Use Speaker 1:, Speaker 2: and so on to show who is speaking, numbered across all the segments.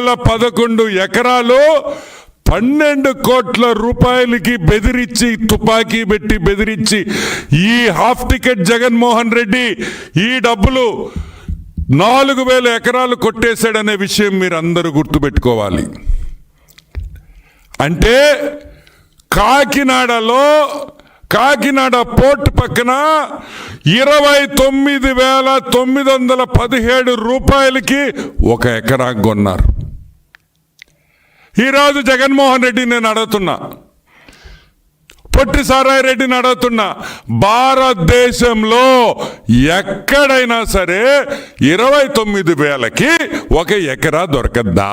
Speaker 1: వేల పదకొండు ఎకరాలు పన్నెండు కోట్ల రూపాయలకి బెదిరించి తుపాకీ పెట్టి బెదిరించి ఈ హాఫ్ టికెట్ జగన్మోహన్ రెడ్డి ఈ డబ్బులు నాలుగు వేల ఎకరాలు కొట్టేశాడనే విషయం మీరు అందరూ గుర్తుపెట్టుకోవాలి. అంటే కాకినాడలో కాకినాడ పోర్ట్ పక్కన ఇరవై తొమ్మిది వేల తొమ్మిది వందల పదిహేడు రూపాయలకి ఒక ఎకరా కొన్నారు. ఈరోజు జగన్మోహన్ రెడ్డి నేను అడుగుతున్నా. పొట్టి సారాయి రెడ్డిని అడుగుతున్నా. భారతదేశంలో ఎక్కడైనా సరే ఇరవై తొమ్మిది వేలకి ఒక ఎకరా దొరకద్దా?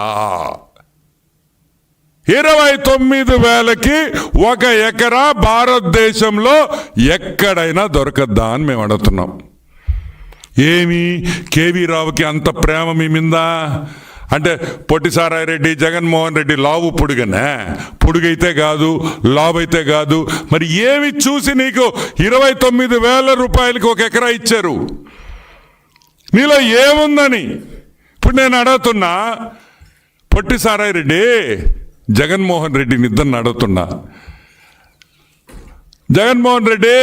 Speaker 1: ఇరవై తొమ్మిది వేలకి ఒక ఎకరా భారతదేశంలో ఎక్కడైనా దొరకద్దా అని మేము అడుగుతున్నాం. ఏమి? కేవీ రావుకి అంత ప్రేమ మీ మిందా? అంటే పొట్టి సారాయిరెడ్డి జగన్మోహన్ రెడ్డి లావు పొడుగనే? పొడుగైతే కాదు లావైతే కాదు. మరి ఏమి చూసి నీకు ఇరవై తొమ్మిది వేల రూపాయలకి ఒక ఎకరా ఇచ్చారు? నీలో ఏముందని? ఇప్పుడు నేను అడుగుతున్నా పొట్టి సారాయిరెడ్డి జగన్మోహన్ రెడ్డి నిద్రను అడుగుతున్నా జగన్మోహన్ రెడ్డి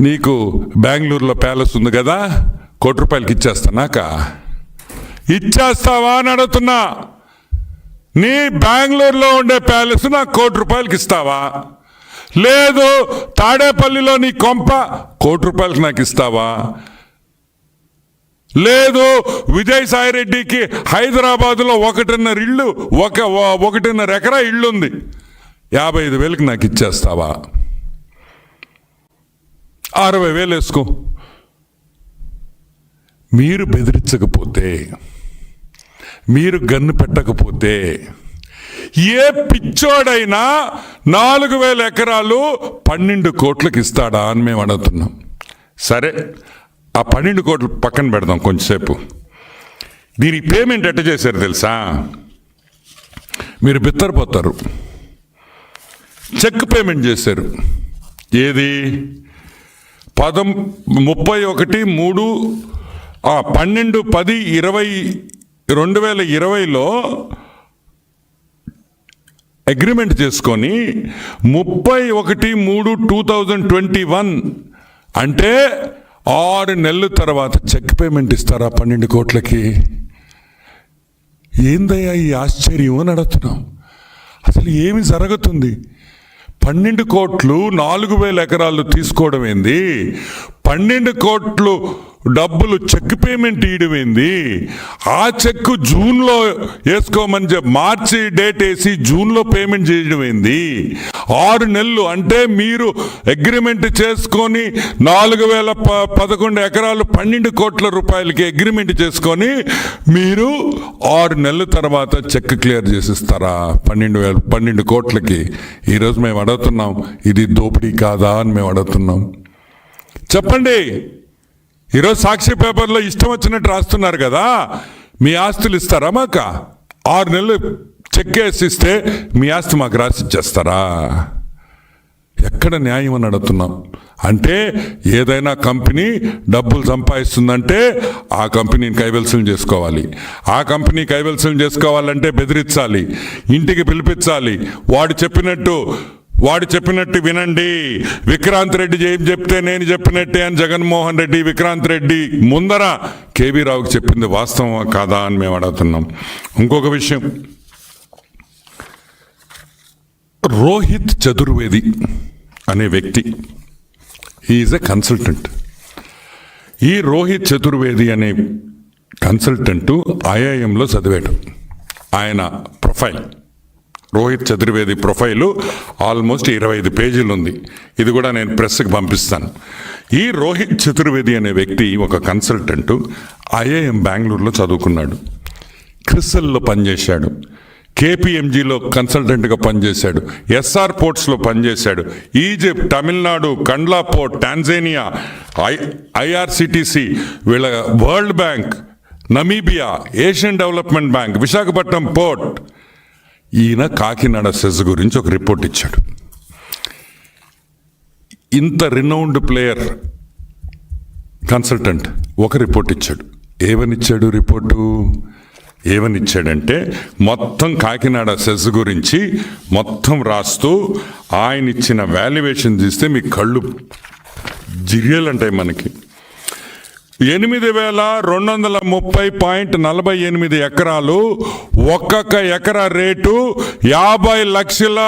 Speaker 1: నీకు బెంగళూరులో ప్యాలెస్ ఉంది కదా కోటి రూపాయలకి ఇచ్చేస్తానాక? ఇచ్చేస్తావా అని అడుగుతున్నా. నీ బెంగళూరులో ఉండే ప్యాలెస్ నాకు కోటి రూపాయలకి ఇస్తావా? లేదు తాడేపల్లిలో నీ కొంప కోటి రూపాయలకి నాకు ఇస్తావా? లేదు విజయసాయి రెడ్డికి హైదరాబాదులో ఒకటిన్నర ఇల్లు ఒక ఒకటిన్నర ఎకరా ఇల్లు ఉంది యాభై ఐదు వేలకు నాకు ఇచ్చేస్తావా? అరవై వేలు వేసుకో. మీరు బెదిరించకపోతే మీరు గన్ను పెట్టకపోతే ఏ పిచ్చోడైనా నాలుగు వేల ఎకరాలు పన్నెండు కోట్లకి ఇస్తాడా అని మేము అడుగుతున్నాం. సరే ఆ పన్నెండు కోట్లు పక్కన పెడదాం కొంచెంసేపు. దీనికి పేమెంట్ ఎట్ట చేశారు తెలుసా? మీరు బిత్తరపోతారు. చెక్ పేమెంట్ చేశారు. ఏది? పదం ముప్పై ఒకటి మూడు పన్నెండు పది ఇరవై రెండు వేల ఇరవైలో అగ్రిమెంట్ చేసుకొని ముప్పై ఒకటి మూడు టూ థౌజండ్ ట్వంటీ వన్ అంటే ఆరు నెలల తర్వాత చెక్ పేమెంట్ ఇస్తారా పన్నెండు కోట్లకి? ఏందయ్యా ఈ ఆశ్చర్యం అని అడుగుతున్నాం. అసలు ఏమి జరుగుతుంది? పన్నెండు కోట్లు నాలుగు వేల ఎకరాలు తీసుకోవడం ఏంది? పన్నెండు కోట్లు డబ్బులు చెక్ పేమెంట్ ఇయడమైంది ఆ చెక్ జూన్లో వేసుకోమని చెప్పి మార్చి డేట్ వేసి జూన్లో పేమెంట్ చేయడమైంది ఆరు నెలలు అంటే మీరు అగ్రిమెంట్ చేసుకొని నాలుగు వేల ప పదకొండు ఎకరాలు పన్నెండు కోట్ల రూపాయలకి అగ్రిమెంట్ చేసుకొని మీరు ఆరు నెలల తర్వాత చెక్ క్లియర్ చేసిస్తారా? పన్నెండు వేల పన్నెండు కోట్లకి. ఈరోజు మేము అడుగుతున్నాం ఇది దోపిడీ కాదా అని మేము అడుగుతున్నాం. చెప్పండి. ఈరోజు సాక్షి పేపర్లో ఇష్టం వచ్చినట్టు రాస్తున్నారు కదా మీ ఆస్తులు ఇస్తారా మాకు? ఆరు నెలలు చెక్ వేసి ఇస్తే మీ ఆస్తి మాకు రాసి ఇచ్చేస్తారా? ఎక్కడ న్యాయం అని అడుగుతున్నాం. అంటే ఏదైనా కంపెనీ డబ్బులు సంపాదిస్తుందంటే ఆ కంపెనీని కైవల్సం చేసుకోవాలి. ఆ కంపెనీ కైవల్సం చేసుకోవాలంటే బెదిరించాలి. ఇంటికి పిలిపించాలి. వాడు చెప్పినట్టు వాడు చెప్పినట్టు వినండి. విక్రాంత్ రెడ్డి ఏం చెప్తే నేను చెప్పినట్టే అని జగన్మోహన్ రెడ్డి విక్రాంత్ రెడ్డి ముందర కేవీ రావుకి చెప్పింది వాస్తవం కాదా అని మేము అడుగుతున్నాం. ఇంకొక విషయం. రోహిత్ చతుర్వేది అనే వ్యక్తి ఈజ్ ఎ కన్సల్టెంట్ ఈ రోహిత్ చతుర్వేది అనే కన్సల్టెంట్ ఐఐఎంలో చదివాడు. ఆయన profile Rohit Chaturvedi profile almost ఇరవై ఐదు పేజీలు ఉంది ఇది కూడా నేను ప్రెస్కి పంపిస్తాను. ఈ రోహిత్ చతుర్వేది అనే వ్యక్తి ఒక కన్సల్టెంట్ ఐఐఎం బెంగళూరులో చదువుకున్నాడు. క్రిసల్లో పనిచేశాడు. కేపీఎంజీలో కన్సల్టెంట్గా పనిచేశాడు. ఎస్ఆర్ పోర్ట్స్లో పనిచేశాడు. Egypt Tamil Nadu Kandla port Tanzania I IRCTC వీళ్ళ world bank Namibia Asian development bank Visakhapatnam port ఈయన కాకినాడ సెస్ గురించి ఒక రిపోర్ట్ ఇచ్చాడు. ఇంత రినౌండ్ ప్లేయర్ కన్సల్టెంట్ ఒక రిపోర్ట్ ఇచ్చాడు. ఏమనిచ్చాడు రిపోర్టు? ఏమనిచ్చాడంటే మొత్తం కాకినాడ సెస్ గురించి మొత్తం రాస్తూ ఆయన ఇచ్చిన వాల్యుయేషన్ చూస్తే మీ కళ్ళు జిరియలంటాయి మనకి. ఎనిమిది వేల రెండు వందల ముప్పై పాయింట్ నలభై ఎనిమిది ఎకరాలు ఒక్కొక్క ఎకరా రేటు యాభై లక్షల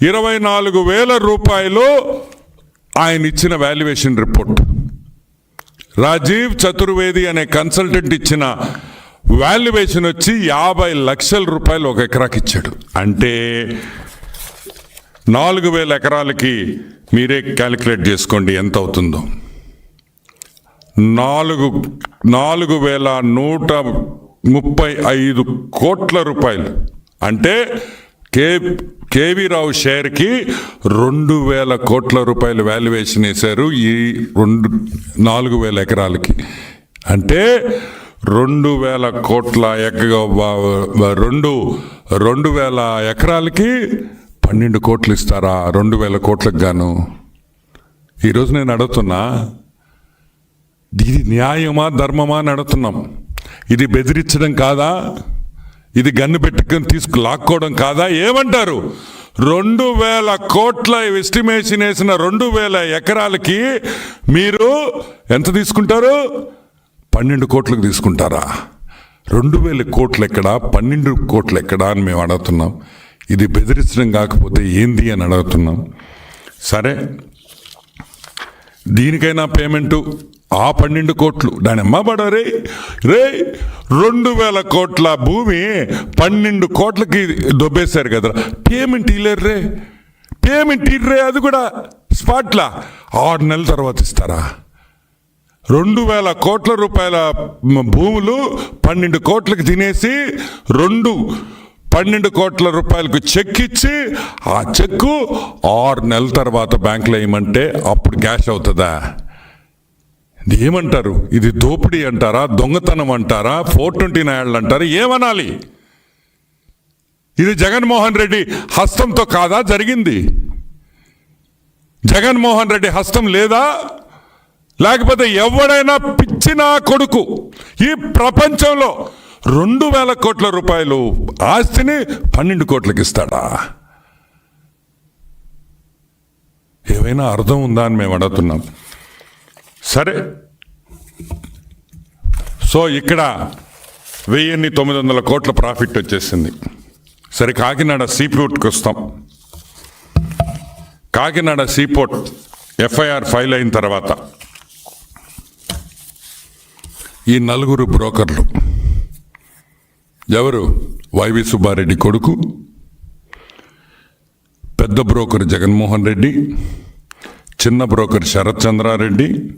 Speaker 1: ఇరవై నాలుగు వేల రూపాయలు ఆయన ఇచ్చిన వాల్యుయేషన్ రిపోర్ట్ రాజీవ్ చతుర్వేది అనే కన్సల్టెంట్ ఇచ్చిన వాల్యుయేషన్ వచ్చి యాభై లక్షల రూపాయలు ఒక ఎకరాకి ఇచ్చాడు. అంటే నాలుగు వేల ఎకరాలకి మీరే క్యాలిక్యులేట్ చేసుకోండి ఎంత అవుతుందో. నాలుగు నాలుగు వేల నూట ముప్పై ఐదు కోట్ల రూపాయలు. అంటే కే కేవీ రావు షేర్కి రెండు వేల కోట్ల రూపాయలు వాల్యుయేషన్ వేశారు ఈ రెండు నాలుగు వేల ఎకరాలకి. అంటే రెండు వేల కోట్ల ఎక రెండు రెండు వేల ఎకరాలకి పన్నెండు కోట్లు ఇస్తారా? రెండు వేల కోట్లకు గాను. ఈరోజు నేను అడుగుతున్నా ఇది న్యాయమా ధర్మమా అని అడుగుతున్నాం. ఇది బెదిరించడం కాదా? ఇది గన్ను పెట్టుకొని తీసుకు లాక్కోవడం కాదా? ఏమంటారు? రెండు వేల కోట్ల ఎస్టిమేషన్ వేసిన రెండు వేల ఎకరాలకి మీరు ఎంత తీసుకుంటారు? పన్నెండు కోట్లకు తీసుకుంటారా? రెండు వేల కోట్లు ఎక్కడ పన్నెండు కోట్లు ఎక్కడా అని మేము అడుగుతున్నాం. ఇది బెదిరించడం కాకపోతే ఏంది అని అడుగుతున్నాం. సరే దీనికైనా పేమెంటు ఆ పన్నెండు కోట్లు. దాని అమ్మబడ రే రే రెండు వేల కోట్ల భూమి పన్నెండు కోట్లకి దొబ్బేశారు కదా పేమెంట్ ఇలేరు రే. పేమెంట్ ఇర్రే అది కూడా స్పాట్లా ఆరు నెలల తర్వాత ఇస్తారా? రెండు వేల కోట్ల రూపాయల భూములు పన్నెండు కోట్లకు తినేసి రెండు పన్నెండు కోట్ల రూపాయలకు చెక్ ఇచ్చి ఆ చెక్కు ఆరు నెలల తర్వాత బ్యాంకులో వేయమంటే అప్పుడు క్యాష్ అవుతుందా? ఇది ఏమంటారు? ఇది దోపిడీ అంటారా? దొంగతనం అంటారా? ఫోర్ ట్వంటీ నైన్లు అంటారా? ఏమనాలి? ఇది జగన్మోహన్ రెడ్డి హస్తంతో కాదా? జరిగింది. జగన్మోహన్ రెడ్డి హస్తం లేదా? లేకపోతే ఎవడైనా పిచ్చిన కొడుకు ఈ ప్రపంచంలో రెండు వేల కోట్ల రూపాయలు ఆస్తిని పన్నెండు కోట్లకి ఇస్తాడా? ఏమైనా అర్థం ఉందా అని మేము అడుగుతున్నాం. సరే. సో ఇక్కడ వెయ్యిన్ని తొమ్మిది వందల కోట్ల ప్రాఫిట్ వచ్చేసింది. సరే కాకినాడ సీపోర్ట్కి వస్తాం. కాకినాడ సీపోర్ట్ ఎఫ్ఐఆర్ ఫైల్ అయిన తర్వాత ఈ నలుగురు బ్రోకర్లు. ఎవరు? వైవి సుబ్బారెడ్డి కొడుకు పెద్ద బ్రోకర్ జగన్మోహన్ రెడ్డి చిన్న broker Sarath Chandra Reddy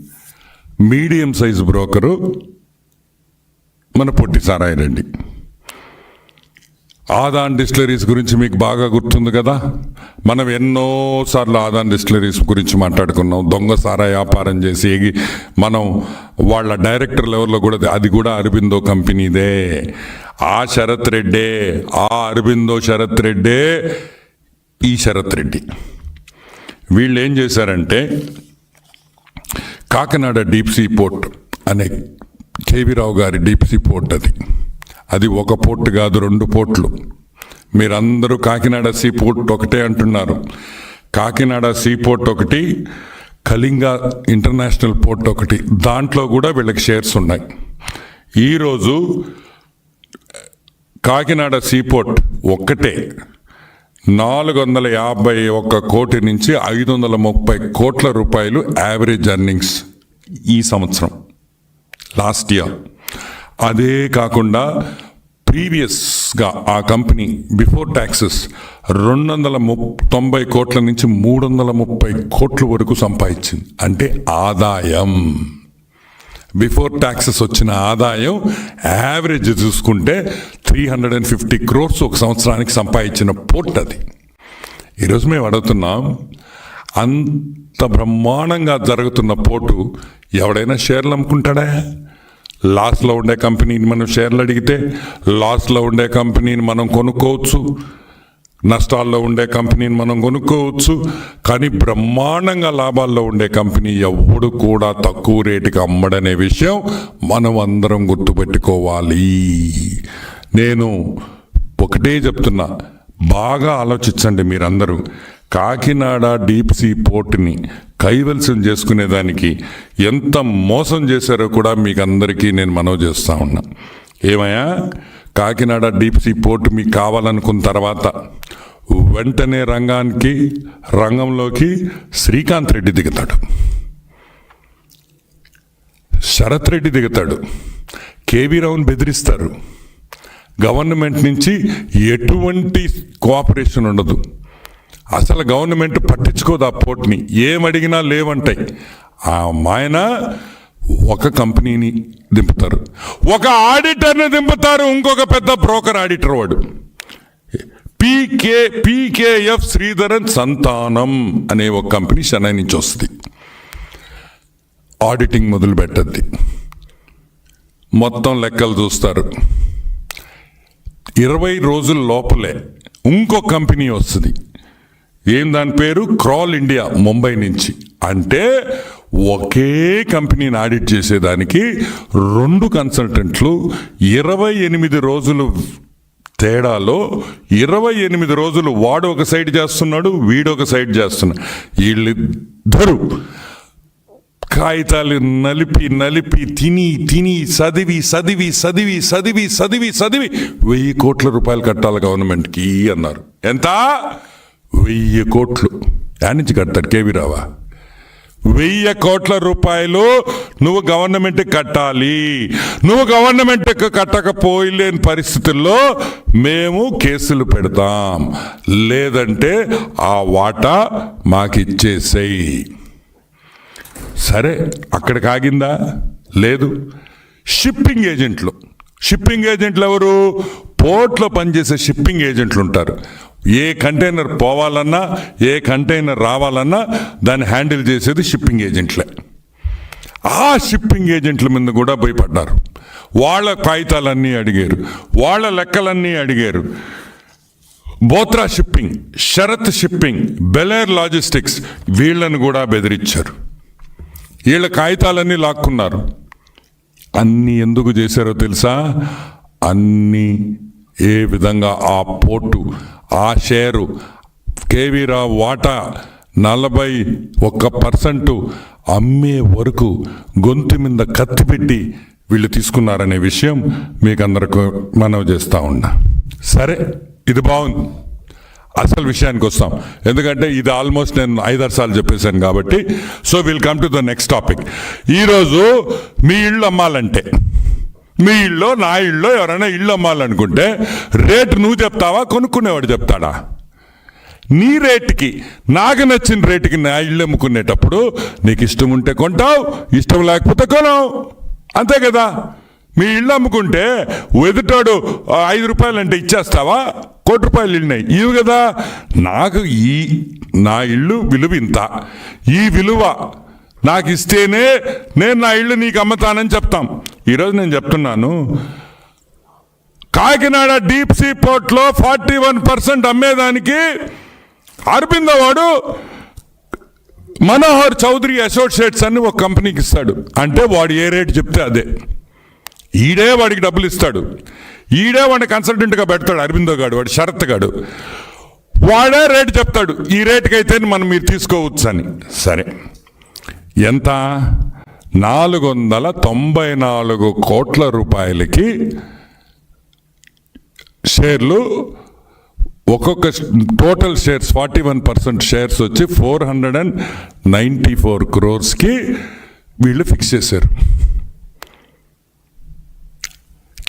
Speaker 1: medium size broker మన పొట్టి సారాయిరెడ్డి ఆదాన్ డిస్టిలరీస్ గురించి మీకు బాగా గుర్తుంది కదా? మనం ఎన్నోసార్లు ఆదాన్ డిస్టిలరీస్ గురించి మాట్లాడుకున్నాం. దొంగ సారా వ్యాపారం చేసి మనం వాళ్ళ డైరెక్టర్ లెవెల్లో కూడా అది కూడా అరబిందో కంపెనీదే. ఆ శరత్ రెడ్డే ఆ అరబిందో శరత్ రెడ్డే ఈ శరత్ రెడ్డి. వీళ్ళు ఏం చేశారంటే కాకినాడ డీప్ సీ పోర్ట్ అనే కేవీరావు గారి డీప్ సీ పోర్ట్ అది. అది ఒక పోర్ట్ కాదు రెండు పోర్ట్లు. మీరందరూ కాకినాడ సీ పోర్ట్ ఒకటే అంటున్నారు. కాకినాడ సీ పోర్ట్ ఒకటి కళింగ ఇంటర్నేషనల్ పోర్ట్ ఒకటి. దాంట్లో కూడా వీళ్ళకి షేర్స్ ఉన్నాయి. ఈరోజు కాకినాడ సీ పోర్ట్ ఒక్కటే. నాలుగు వందల యాభై ఒక్క కోటి నుంచి ఐదు వందల ముప్పై కోట్ల రూపాయలు యావరేజ్ ఎర్నింగ్స్ ఈ సంవత్సరం లాస్ట్ ఇయర్ అదే కాకుండా ప్రీవియస్గా ఆ కంపెనీ బిఫోర్ ట్యాక్సెస్ రెండు వందల ముప్ తొంభై కోట్ల నుంచి మూడు వందల ముప్పై కోట్ల వరకు సంపాదించింది. అంటే ఆదాయం. బిఫోర్ ట్యాక్సెస్ వచ్చిన ఆదాయం యావరేజ్ చూసుకుంటే three hundred and fifty crores ఒక సంవత్సరానికి సంపాదించిన పోర్ట్ అది. ఈరోజు మేము అడుగుతున్నాం అంత బ్రహ్మాండంగా జరుగుతున్న పోటు ఎవడైనా షేర్లు అమ్ముకుంటాడా? లాస్లో ఉండే కంపెనీని మనం షేర్లు అడిగితే లాస్లో ఉండే కంపెనీని మనం కొనుక్కోవచ్చు నష్టాల్లో ఉండే కంపెనీని మనం కొనుక్కోవచ్చు కానీ బ్రహ్మాండంగా లాభాల్లో ఉండే కంపెనీ ఎవడు కూడా తక్కువ రేటుకి అమ్మడనే విషయం మనం అందరం గుర్తుపెట్టుకోవాలి. నేను ఒకటే చెప్తున్నా బాగా ఆలోచించండి మీరందరూ. కాకినాడ డీప్ సీ పోర్ట్ని కైవల్సం చేసుకునేదానికి ఎంత మోసం చేశారో కూడా మీకు అందరికీ నేను మనవి చేస్తూ ఉన్నా. ఏమయ్యా? కాకినాడ డీప్ సీ పోర్ట్ మీకు కావాలనుకున్న తర్వాత వెంటనే రంగానికి రంగంలోకి శ్రీకాంత్ రెడ్డి దిగుతాడు. శరత్ రెడ్డి దిగుతాడు. కేవీ రావుని బెదిరిస్తారు. గవర్నమెంట్ నుంచి ఎటువంటి కోఆపరేషన్ ఉండదు. అసలు గవర్నమెంట్ పట్టించుకోదు ఆ పోర్ట్ని. ఏమడిగినా లేవంటాయి. ఆ మాయన ఒక కంపెనీని దింపుతారు. ఒక ఆడిటర్ని దింపుతారు. ఇంకొక పెద్ద బ్రోకర్ ఆడిటర్ వాడు. పీకే పీకేఎఫ్ శ్రీధరన్ సంతానం అనే ఒక కంపెనీ చెన్నై నుంచి వస్తుంది. ఆడిటింగ్ మొదలు పెట్టద్ది మొత్తం లెక్కలు చూస్తారు. ఇరవై రోజుల లోపలే ఇంకో కంపెనీ వస్తుంది. ఏం దాని పేరు? క్రాల్ ఇండియా ముంబై నుంచి. అంటే ఒకే కంపెనీని ఆడిట్ చేసేదానికి రెండు కన్సల్టెంట్లు ఇరవై ఎనిమిది రోజులు తేడాలో ఇరవై ఎనిమిది రోజులు వాడు ఒక సైడ్ చేస్తున్నాడు వీడు ఒక సైడ్ చేస్తున్నాడు. వీళ్ళిద్దరూ కాగితాలు నలిపి నలిపి తిని తిని చదివి చదివి చదివి చదివి చదివి చదివి వెయ్యి కోట్ల రూపాయలు కట్టాలి గవర్నమెంట్కి అన్నారు. ఎంత? వెయ్యి కోట్లు. యానించి కడతాడు కేవీ రావా? వెయ్యి కోట్ల రూపాయలు నువ్వు గవర్నమెంట్ కట్టాలి. నువ్వు గవర్నమెంట్ కట్టకపోయలేని పరిస్థితుల్లో మేము కేసులు పెడతాం. లేదంటే ఆ వాటా మాకిచ్చేసేయి. సరే అక్కడ కాగిందా లేదు. షిప్పింగ్ ఏజెంట్లు షిప్పింగ్ ఏజెంట్లు ఎవరు? పోర్ట్లో పనిచేసే షిప్పింగ్ ఏజెంట్లు ఉంటారు. ఏ కంటైనర్ పోవాలన్నా ఏ కంటైనర్ రావాలన్నా దాన్ని హ్యాండిల్ చేసేది షిప్పింగ్ ఏజెంట్లే ఆ షిప్పింగ్ ఏజెంట్ల మీద కూడా భయపడ్డారు. వాళ్ళ కాగితాలన్నీ అడిగారు. వాళ్ళ లెక్కలన్నీ అడిగారు. బోత్రా షిప్పింగ్ శరత్ షిప్పింగ్ బెలేర్ లాజిస్టిక్స్ వీళ్ళను కూడా బెదిరించారు. వీళ్ళ కాగితాలన్నీ లాక్కున్నారు. అన్నీ ఎందుకు చేశారో తెలుసా? అన్నీ ఏ విధంగా ఆ పోర్టు ఆ షేరు కేవీరా వాటా నలభై ఒక్క పర్సెంట్ అమ్మే వరకు గొంతు మీద కత్తి పెట్టి వీళ్ళు తీసుకున్నారనే విషయం మీకు అందరికి మనవి చేస్తా ఉన్నా. సరే ఇది బాగుంది. అసలు విషయానికి వస్తాం. ఎందుకంటే ఇది ఆల్మోస్ట్ నేను ఐదారు సార్లు చెప్పేశాను కాబట్టి. So will come to the next topic ఈరోజు మీ ఇల్లు అమ్మాలంటే మీ ఇల్లు నా ఇల్లు ఎవరైనా ఇల్లు అమ్మాలనుకుంటే రేటు నువ్వు చెప్తావా? కొనుక్కునేవాడు చెప్తాడా? నీ రేటుకి నాకు నచ్చిన రేటుకి నా ఇల్లు అమ్ముకునేటప్పుడు నీకు ఇష్టం ఉంటే కొంటావు ఇష్టం లేకపోతే కొనవు. అంతే కదా? మీ ఇల్లు అమ్ముకుంటే ఎదుటాడు ఐదు రూపాయలు అంటే ఇచ్చేస్తావా? కోటి రూపాయలు ఇల్లున్నాయి ఇవి కదా. నాకు ఈ నా ఇల్లు విలువ ఇంత. ఈ విలువ నాకు ఇస్తేనే నేను నా ఇల్లు నీకు అమ్ముతానని చెప్తాం. ఈరోజు నేను చెప్తున్నాను. కాకినాడ డీప్ సీ పోర్ట్లో ఫార్టీ వన్ పర్సెంట్ అమ్మేదానికి అరవింద వాడు మనోహర్ చౌదరి అసోసియేట్స్ అని ఒక కంపెనీకి ఇస్తాడు. అంటే వాడు ఏ రేట్ చెప్తే అదే. ఈడే వాడికి డబ్బులు ఇస్తాడు. ఈడే వాడిని కన్సల్టెంట్గా పెడతాడు అరవిందో గాడు వాడు శరత్ గాడు. వాడే రేట్ చెప్తాడు ఈ రేటుకైతే అయితే మనం మీరు తీసుకోవచ్చు అని. సరే. ఎంత? నాలుగు వందల తొంభై నాలుగు కోట్ల రూపాయలకి షేర్లు ఒక్కొక్క total shares forty one percent shares వచ్చి four hundred and ninety four క్రోర్స్కి వీళ్ళు ఫిక్స్ చేశారు.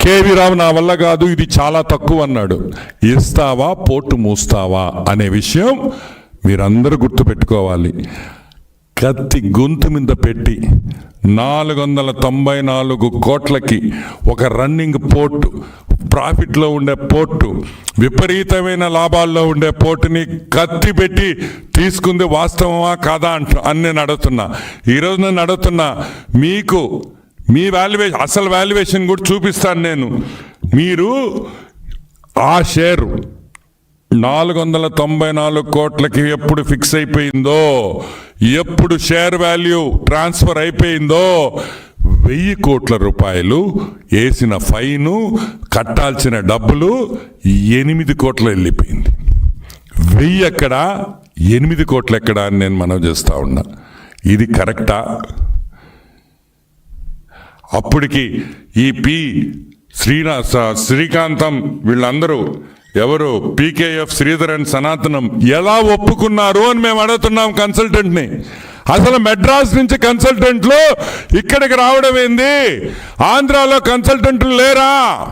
Speaker 1: కేవీరావు నా వల్ల కాదు ఇది చాలా తక్కువ అన్నాడు. ఇస్తావా పోటు మూస్తావా అనే విషయం మీరందరూ గుర్తుపెట్టుకోవాలి. కత్తి గొంతు మీద పెట్టి నాలుగు వందల తొంభై నాలుగు కోట్లకి ఒక రన్నింగ్ పోర్టు ప్రాఫిట్లో ఉండే పోర్టు విపరీతమైన లాభాల్లో ఉండే పోర్టుని కత్తి పెట్టి తీసుకుంది వాస్తవమా కాదా అంట అని నేను అడుగుతున్నా. ఈరోజు నేను అడుగుతున్నా మీకు మీ వాల్యుయేషన్ అసలు వాల్యుయేషన్ కూడా చూపిస్తాను నేను. మీరు ఆ షేరు నాలుగు వందల తొంభై నాలుగు కోట్లకి ఎప్పుడు ఫిక్స్ అయిపోయిందో ఎప్పుడు షేర్ వాల్యూ ట్రాన్స్ఫర్ అయిపోయిందో వెయ్యి కోట్ల రూపాయలు వేసిన ఫైను కట్టాల్సిన డబ్బులు ఎనిమిది కోట్లు వెళ్ళిపోయింది. వెయ్యి ఎక్కడ? ఎనిమిది కోట్లు ఎక్కడ అని నేను మనం చేస్తా ఉన్నా. ఇది కరెక్టా అప్పటికి ఈ పి శ్రీనివాస శ్రీకాంతం వీళ్ళందరూ ఎవరు పీకేఎఫ్ శ్రీధరన్ సనాతనం ఎలా ఒప్పుకున్నారు అని మేము అడుగుతున్నాం కన్సల్టెంట్ని. అసలు మెడ్రాస్ నుంచి కన్సల్టెంట్లు ఇక్కడికి రావడం ఏంది? ఆంధ్రాలో కన్సల్టెంట్లు లేరా?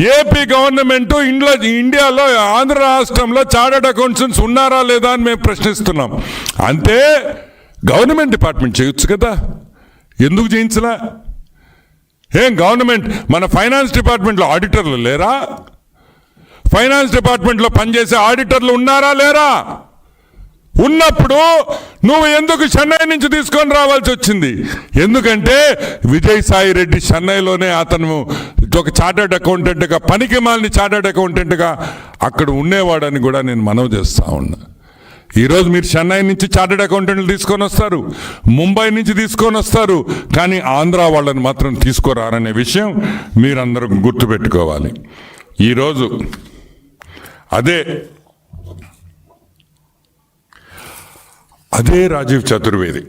Speaker 1: ఏపీ గవర్నమెంట్ ఇంట్లో ఇండియాలో ఆంధ్ర రాష్ట్రంలో చార్టర్డ్ అకౌంటెంట్స్ ఉన్నారా లేదా అని మేము ప్రశ్నిస్తున్నాం. అంతే గవర్నమెంట్ డిపార్ట్మెంట్ చేయొచ్చు కదా. ఎందుకు చేయించలా? ఏం గవర్నమెంట్? మన ఫైనాన్స్ డిపార్ట్మెంట్లో ఆడిటర్లు లేరా? ఫైనాన్స్ డిపార్ట్మెంట్లో పనిచేసే ఆడిటర్లు ఉన్నారా లేరా? ఉన్నప్పుడు నువ్వు ఎందుకు చెన్నై నుంచి తీసుకొని రావాల్సి వచ్చింది? ఎందుకంటే విజయసాయి రెడ్డి చెన్నైలోనే అతను ఒక చార్టర్డ్ అకౌంటెంట్గా పనికి మాలిని చార్టర్డ్ అకౌంటెంట్గా అక్కడ ఉండేవాడని కూడా నేను మనవి చేస్తా ఉన్నా. ఈరోజు మీరు చెన్నై నుంచి చార్టెడ్ అకౌంటెంట్లు తీసుకొని వస్తారు ముంబై నుంచి తీసుకొని వస్తారు కానీ ఆంధ్ర వాళ్ళని మాత్రం తీసుకురారనే విషయం మీరందరూ గుర్తుపెట్టుకోవాలి. ఈరోజు అదే అదే రాజీవ్ చతుర్వేది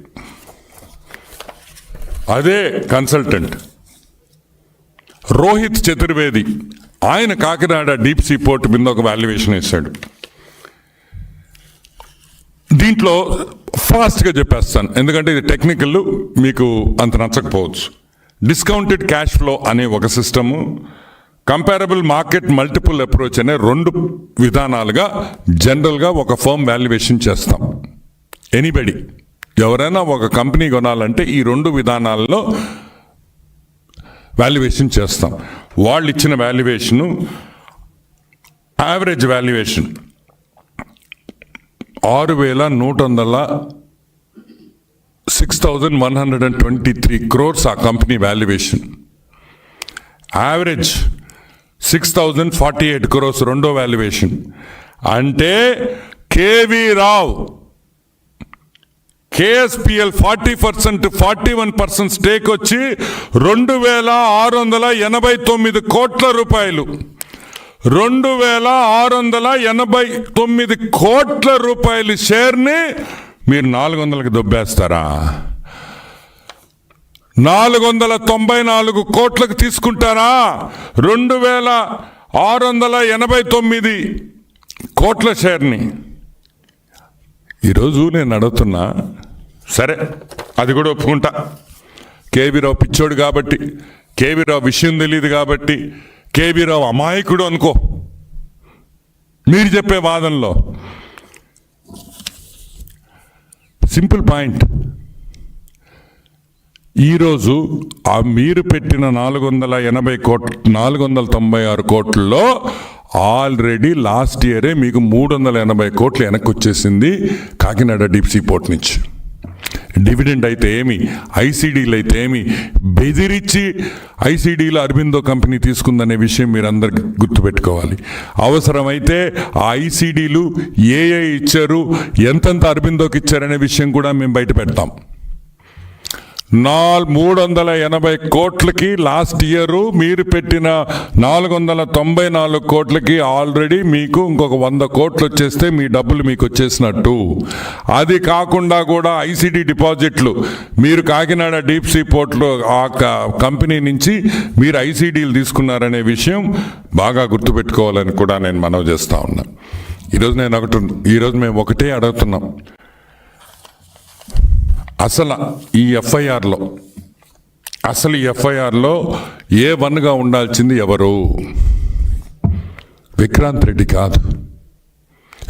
Speaker 1: అదే కన్సల్టెంట్ రోహిత్ చతుర్వేది ఆయన కాకినాడ డీప్ సీ పోర్ట్ మీద ఒక వాల్యుయేషన్ వేశాడు. దీంట్లో ఫాస్ట్గా చెప్పేస్తాను. ఎందుకంటే ఇది టెక్నికల్ మీకు అంత నచ్చకపోవచ్చు. డిస్కౌంటెడ్ క్యాష్ ఫ్లో అనే ఒక system comparable market multiple approach అనే రెండు విధానాలుగా జనరల్గా ఒక ఫర్మ్ వాల్యుయేషన్ చేస్తాం. ఎనీబడి. ఎవరైనా ఒక కంపెనీ కొనాలంటే ఈ రెండు విధానాల్లో వాల్యుయేషన్ చేస్తాం. వాళ్ళు ఇచ్చిన వాల్యుయేషను యావరేజ్ వాల్యుయేషన్. ఆరు వేల నూట వందల six thousand one hundred and twenty three crores ఆ company valuation average six thousand forty eight crores రెండో వాల్యుయేషన్ అంటే KV Rao KSPL forty percent forty one percent stake వచ్చి రెండు వేల ఆరు వందల ఎనభై తొమ్మిది కోట్ల రూపాయలు. రెండు వేల ఆరు వందల ఎనభై తొమ్మిది కోట్ల రూపాయల షేర్ని మీరు నాలుగు వందలకి దొబ్బేస్తారా? నాలుగు వందల తొంభై నాలుగు కోట్లకు తీసుకుంటారా? రెండు వేల ఆరు వందల ఎనభై తొమ్మిది కోట్ల షేర్ని. ఈరోజు నేను అడుగుతున్నా సరే అది కూడా ఒప్పుకుంటా. కేవీరావు పిచ్చోడు కాబట్టి కేవీరావు విషయం తెలియదు కాబట్టి కేబీరావు అమాయకుడు అనుకో. మీరు చెప్పే వాదనలో. Simple point. ఈరోజు ఆ మీరు పెట్టిన నాలుగు వందల ఎనభై కోట్ నాలుగు వందల తొంభై ఆరు కోట్లలో ఆల్రెడీ లాస్ట్ ఇయరే మీకు మూడు వందల ఎనభై కోట్లు వెనక్కి వచ్చేసింది కాకినాడ డీప్ సీ పోర్ట్ నుంచి. డివిడెండ్ అయితే ఏమి? ఐసీడీలు అయితే ఏమి? బెదిరించి ఐసీడీలో అరబిందో కంపెనీ తీసుకుందనే విషయం మీరు అందరు గుర్తుపెట్టుకోవాలి. అవసరమైతే ఆ ఐసీడీలు ఏ ఏ ఇచ్చారు ఎంతెంత అరబిందోకి ఇచ్చారనే విషయం కూడా మేము బయట పెడతాం. నాలుగు మూడు వందల ఎనభై కోట్లకి లాస్ట్ ఇయర్. మీరు పెట్టిన నాలుగు వందల తొంభై నాలుగు కోట్లకి ఆల్రెడీ మీకు ఇంకొక వంద కోట్లు వచ్చేస్తే మీ డబ్బులు మీకు వచ్చేసినట్టు అది కాకుండా కూడా ఐసిడి డిపాజిట్లు. మీరు కాకినాడ డీప్ సీ పోర్ట్లో ఆ క- కంపెనీ నుంచి మీరు ఐసీడీలు తీసుకున్నారనే విషయం బాగా గుర్తుపెట్టుకోవాలని కూడా నేను మనవి చేస్తా ఉన్నా. ఈరోజు నేను ఒకటి ఈరోజు మేము ఒకటే అడుగుతున్నాం. అసలు ఈ ఎఫ్ఐఆర్లో అసలు ఈ ఎఫ్ఐఆర్లో ఏ వన్గా ఉండాల్సింది ఎవరు? విక్రాంత్ రెడ్డి కాదు.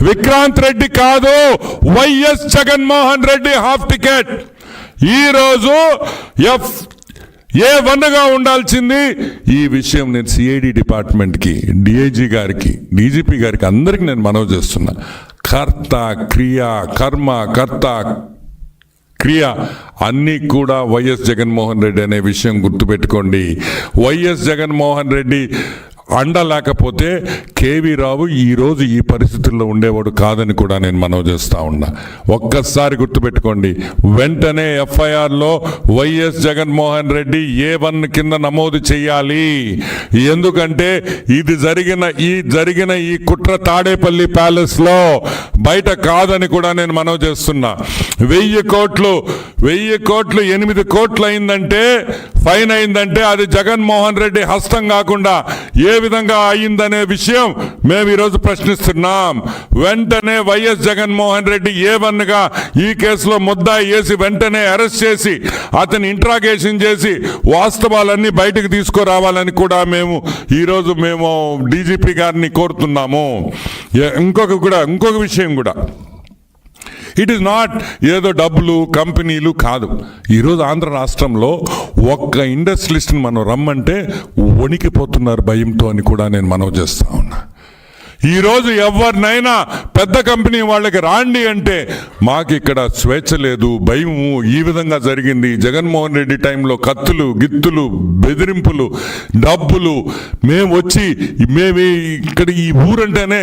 Speaker 1: విక్రాంత్ రెడ్డి కాదు. YS Jaganmohan Reddy half ticket. ఈరోజు ఎఫ్ ఏ వన్గా ఉండాల్సింది? ఈ విషయం నేను సిఐడి డిపార్ట్మెంట్కి డిఐజీ గారికి డీజీపీ గారికి అందరికి నేను మనవి చేస్తున్నా. కర్త క్రియ కర్మ కర్త క్రియ అన్నీ కూడా వైఎస్ జగన్మోహన్ రెడ్డి అనే విషయం గుర్తుపెట్టుకోండి. వైఎస్ జగన్మోహన్ రెడ్డి అండ లేకపోతే కేవీ రావు ఈరోజు ఈ పరిస్థితుల్లో ఉండేవాడు కాదని కూడా నేను మనవి చేస్తూ ఉన్నా. ఒక్కసారి గుర్తుపెట్టుకోండి. వెంటనే ఎఫ్ఐఆర్లో YS Jaganmohan Reddy A one కింద నమోదు చేయాలి. ఎందుకంటే ఇది జరిగిన ఈ జరిగిన ఈ కుట్ర తాడేపల్లి ప్యాలెస్లో బయట కాదని కూడా నేను మనవి చేస్తున్నా. వెయ్యి కోట్లు వెయ్యి కోట్లు ఎనిమిది కోట్లు అయిందంటే ఫైన్ అయిందంటే అది జగన్మోహన్ రెడ్డి హస్తం కాకుండా ఏ విధంగా అయిందనే విషయం మేము ఈరోజు ప్రశ్నిస్తున్నాం. వెంటనే వైఎస్ జగన్మోహన్ రెడ్డి ఏ వన్గా ఈ కేసులో ముద్దాయి వేసి వెంటనే అరెస్ట్ చేసి అతని ఇంట్రాగేషన్ చేసి వాస్తవాలన్నీ బయటకు తీసుకురావాలని కూడా మేము ఈరోజు మేము డీజీపీ గారిని కోరుతున్నాము. ఇంకొక కూడా ఇంకొక విషయం కూడా. ఇట్ ఈస్ నాట్ ఏదో డబ్బులు కంపెనీలు కాదు. ఈరోజు ఆంధ్ర రాష్ట్రంలో ఒక్క ఇండస్ట్రియలిస్ట్ని మనం రమ్మంటే వణికిపోతున్నారు భయంతో అని కూడా నేను మనవి చేస్తా ఉన్నా. ఈరోజు ఎవరినైనా పెద్ద కంపెనీ వాళ్ళకి రాండి అంటే మాకు ఇక్కడ స్వేచ్ఛ లేదు భయము. ఈ విధంగా జరిగింది. జగన్మోహన్ రెడ్డి టైంలో కత్తులు గిత్తులు బెదిరింపులు డబ్బులు. మేము వచ్చి మేము ఇక్కడ ఈ ఊరంటేనే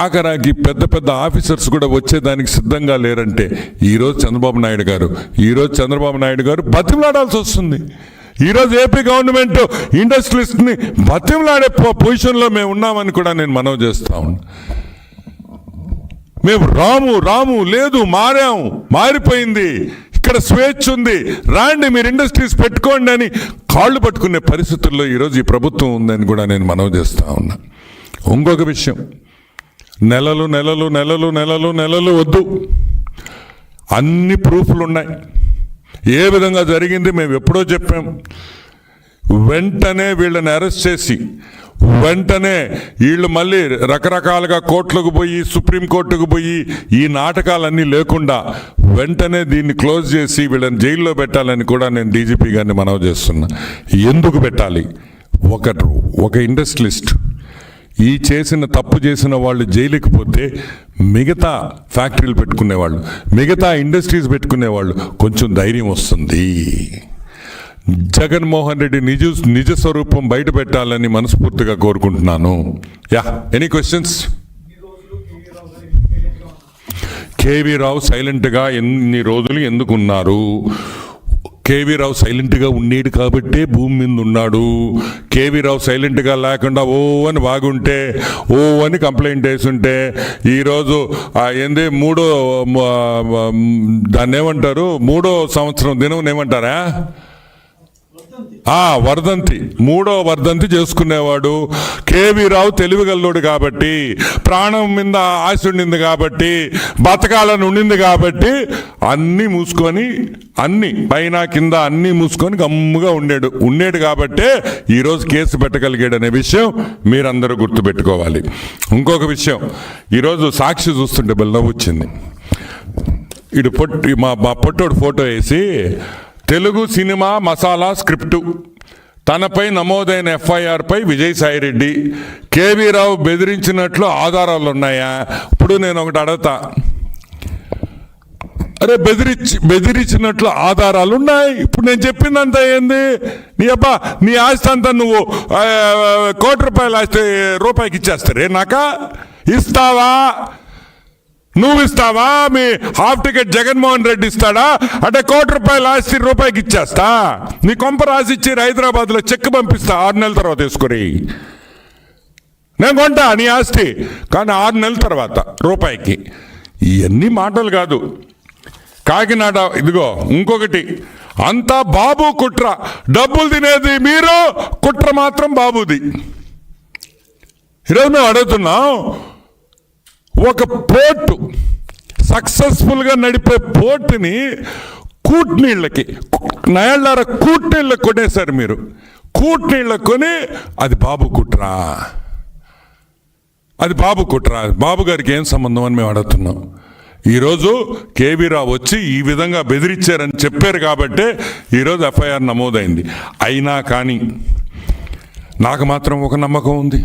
Speaker 1: ఆఖరాకి పెద్ద పెద్ద ఆఫీసర్స్ కూడా వచ్చేదానికి సిద్ధంగా లేరంటే ఈరోజు చంద్రబాబు నాయుడు గారు ఈరోజు చంద్రబాబు నాయుడు గారు బతిమలాడాల్సి వస్తుంది. ఈరోజు ఏపీ గవర్నమెంట్ ఇండస్ట్రీస్ని బతిమలాడే పొ- పొజిషన్లో మేము ఉన్నామని కూడా నేను మనవి చేస్తా ఉన్నా. మేము రాము రాము లేదు మారాము మారిపోయింది. ఇక్కడ స్వేచ్ఛ ఉంది. రాండి మీరు ఇండస్ట్రీస్ పెట్టుకోండి అని కాళ్ళు పట్టుకునే పరిస్థితుల్లో ఈరోజు ఈ ప్రభుత్వం ఉందని కూడా నేను మనవి చేస్తా ఉన్నా. ఇంకొక విషయం. నెలలు నెలలు నెలలు నెలలు నెలలు వద్దు. అన్ని ప్రూఫ్లు ఉన్నాయి. ఏ విధంగా జరిగింది మేము ఎప్పుడో చెప్పాం వెంటనే వీళ్ళని అరెస్ట్ చేసి వెంటనే వీళ్ళు మళ్ళీ రకరకాలుగా కోర్టులకు పోయి సుప్రీంకోర్టుకు పోయి ఈ నాటకాలన్నీ లేకుండా వెంటనే దీన్ని క్లోజ్ చేసి వీళ్ళని జైల్లో పెట్టాలని కూడా నేను డీజీపీ గారిని మనవి చేస్తున్నా. ఎందుకు పెట్టాలి? ఒక ఒక ఇండస్ట్రియలిస్ట్ ఈ చేసిన తప్పు చేసిన వాళ్ళు జైలుకి పోతే మిగతా ఫ్యాక్టరీలు పెట్టుకునేవాళ్ళు మిగతా ఇండస్ట్రీస్ పెట్టుకునేవాళ్ళు కొంచెం ధైర్యం వస్తుంది. జగన్మోహన్ రెడ్డి నిజ నిజ స్వరూపం బయట పెట్టాలని మనస్ఫూర్తిగా కోరుకుంటున్నాను. Yeah any questions KV Rao సైలెంట్గా ఎన్ని రోజులు ఎందుకున్నారు? కేవీ రావు సైలెంట్గా ఉండేడు కాబట్టే భూమి మీద ఉన్నాడు కేవీ రావు సైలెంట్గా లేకుండా ఓ అని బాగుంటే ఓ అని కంప్లైంట్ వేసుంటే ఈరోజు ఏంది మూడో దాన్ని ఏమంటారు మూడో సంవత్సరం దినం ఏమంటారా? వర్ధంతి. మూడో వర్ధంతి చేసుకునేవాడు. కేవీ రావు తెలివిగల్లోడు కాబట్టి ప్రాణం మీద ఆశ ఉండింది కాబట్టి బతకాలని ఉండింది కాబట్టి అన్నీ మూసుకొని అన్ని పైన కింద అన్నీ మూసుకొని గమ్ముగా ఉండేడు. ఉండేడు కాబట్టే ఈరోజు కేసు పెట్టగలిగాడు అనే విషయం మీరందరూ గుర్తుపెట్టుకోవాలి. ఇంకొక విషయం ఈరోజు సాక్షి చూస్తుంటే బెల్ల వచ్చింది ఇటు పొట్టి మా మా పొట్టోడు ఫోటో వేసి తెలుగు సినిమా మసాలా స్క్రిప్టు. తనపై నమోదైన ఎఫ్ఐఆర్పై విజయసాయిరెడ్డి కేవీ రావు బెదిరించినట్లు ఆధారాలు ఉన్నాయా ఇప్పుడు నేను ఒకటి అడగతా. అరే బెదిరించి బెదిరించినట్లు ఆధారాలు ఉన్నాయి ఇప్పుడు నేను చెప్పిందంతా ఏంది? నీ అబ్బా నీ ఆస్తి అంతా నువ్వు కోటి రూపాయలు ఆస్తి రూపాయికి ఇచ్చేస్తారే నాక? ఇస్తావా? నువ్వు ఇస్తావా? మీ హాఫ్ టికెట్ జగన్మోహన్ రెడ్డి ఇస్తాడా? అంటే కోటి రూపాయలు ఆస్తి రూపాయికి ఇచ్చేస్తా. నీ కొంప రాసిచ్చి హైదరాబాద్లో చెక్ పంపిస్తా. ఆరు నెలల తర్వాత తీసుకుని నేను కొంటా నీ ఆస్తి. కానీ ఆరు నెలల తర్వాత రూపాయికి. ఇవన్నీ మాటలు కాదు. కాకినాడ ఇదిగో ఇంకొకటి. అంతా బాబు కుట్ర. డబ్బులు తినేది మీరు కుట్ర మాత్రం బాబుది. ఈరోజు మేము అడుగుతున్నాం ఒక పోర్టు సక్సెస్ఫుల్గా నడిపే పోర్టుని కూట్నీళ్ళకి నయాళ్ళార కూట్నీళ్ళకి కొనేశారు మీరు. కూట్నీళ్ళకి కొని అది బాబు కుట్రా. అది బాబు కుట్రా. బాబు గారికి ఏం సంబంధం అని మేము అడుగుతున్నాం. ఈరోజు కేవీ రావు వచ్చి ఈ విధంగా బెదిరించారని చెప్పారు కాబట్టే ఈరోజు ఎఫ్ఐఆర్ నమోదైంది. అయినా కానీ నాకు మాత్రం ఒక నమ్మకం ఉంది.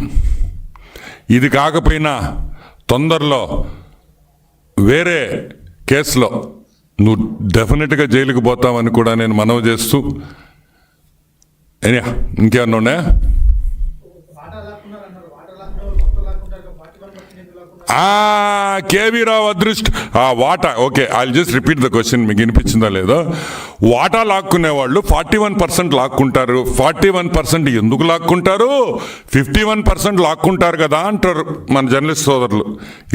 Speaker 1: ఇది కాకపోయినా తొందరలో వేరే కేసులో నువ్వు డెఫినెట్గా జైలుకి పోతావని కూడా నేను మనవి చేస్తూ ఏనా ఇంకేమన్నా ఉన్నాయా
Speaker 2: పాట లేకుండా
Speaker 1: ఆ కేవీ రావు అదృష్ట ఆ వాటా. Okay I just repeat the question మీకు వినిపించిందా లేదో? వాటా లాక్కునే వాళ్ళు ఫార్టీ వన్ పర్సెంట్ లాక్కుంటారు. ఫార్టీ వన్ పర్సెంట్ ఎందుకు లాక్కుంటారు? ఫిఫ్టీ వన్ పర్సెంట్ లాక్కుంటారు కదా అంటారు మన జర్నలిస్ట్ సోదరులు.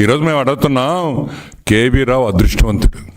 Speaker 1: ఈరోజు మేము అడుగుతున్నాం కేవీ రావు అదృష్టవంతుడు.